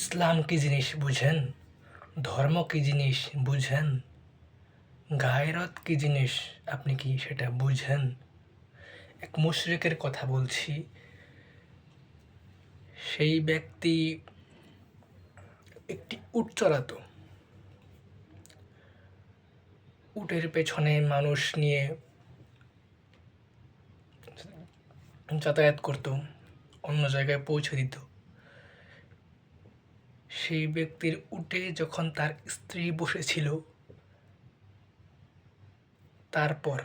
ইসলাম কি জিনিস বুঝেন? ধর্ম কি জিনিস বুঝেন? গায়রত কি জিনিস আপনি কি সেটা বুঝেন? এক মুশরেকের কথা বলছি। সেই ব্যক্তি একটি উট চড়াতো। উটের পেছনে মানুষ নিয়ে যাতায়াত করতো, অন্য জায়গায় পৌঁছে দিত। সেই ব্যক্তির উটে যখন তার স্ত্রী বসেছিল, তারপর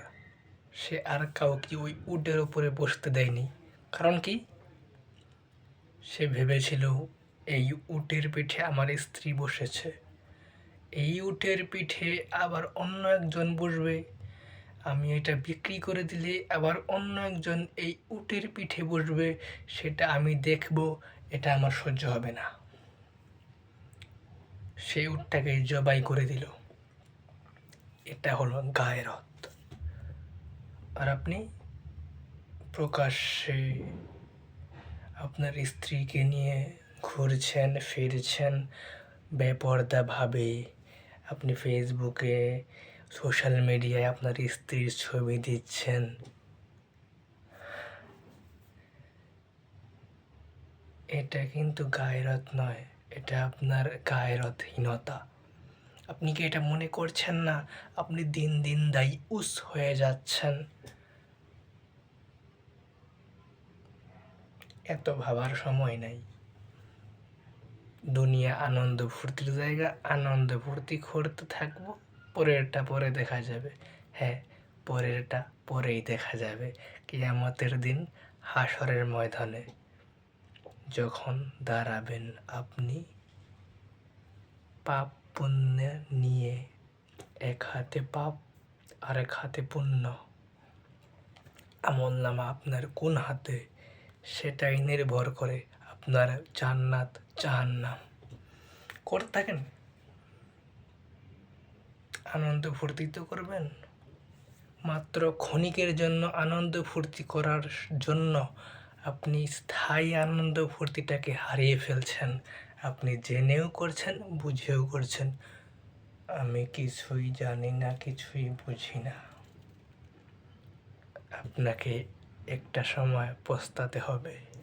সে আর কাউকে ওই উটের উপরে বসতে দেয়নি। কারণ কি? সে ভেবেছিল, এই উটের পিঠে আমার স্ত্রী বসেছে। এই উটের পিঠে আবার অন্য একজন বসবে। আমি এটা বিক্রি করে দিলে আবার অন্য একজন এই উটের পিঠে বসবে। সেটা আমি দেখব। এটা আমার সহ্য হবে না। সেই উটটাকে জবাই করে দিল। এটা হলো গায়রত আর আপনি প্রকাশ্যে আপনার স্ত্রীকে নিয়ে ঘুরছেন, ফিরছেন বেপর্দাভাবে। আপনি ফেসবুকে, সোশ্যাল মিডিয়ায় আপনার স্ত্রীর ছবি দিচ্ছেন। এটা কিন্তু গায়রত নয়। এটা আপনার গায়রতহীনতা আপনি কি এটা মনে করছেন না? আপনি দিন দিন দায়ী, উস হয়ে যাচ্ছেন। এত ভাবার সময় নাই। দুনিয়া আনন্দ ফুর্তির জায়গা, আনন্দ ফুর্তি করতে থাকব, পরেরটা পরে দেখা যাবে। হ্যাঁ পরেরটা পরেই দেখা যাবে। কিয়ামতের দিন হাসরের ময়দানে। যখন দাঁড়াবেন আপনি, পাপ পুণ্য নিয়ে এক হাতে পাপ আর এক হাতে পুণ্য। আমল নামা আপনার কোন হাতে, সেটাই নির্ভর করে আপনার জান্নাত জাহান্নাম। করে থাকেন। আনন্দ ফুর্তি তো করবেন। মাত্র ক্ষণিকের জন্য আনন্দ ফুর্তি করার জন্য আপনি স্থায়ী আনন্দ ফুর্তিটাকে হারিয়ে ফেলছেন। আপনি জেনেও করছেন, বুঝেও করছেন। আমি কিছুই জানি না, কিছুই বুঝি না। আপনাকে একটা সময় পস্তাতে হবে।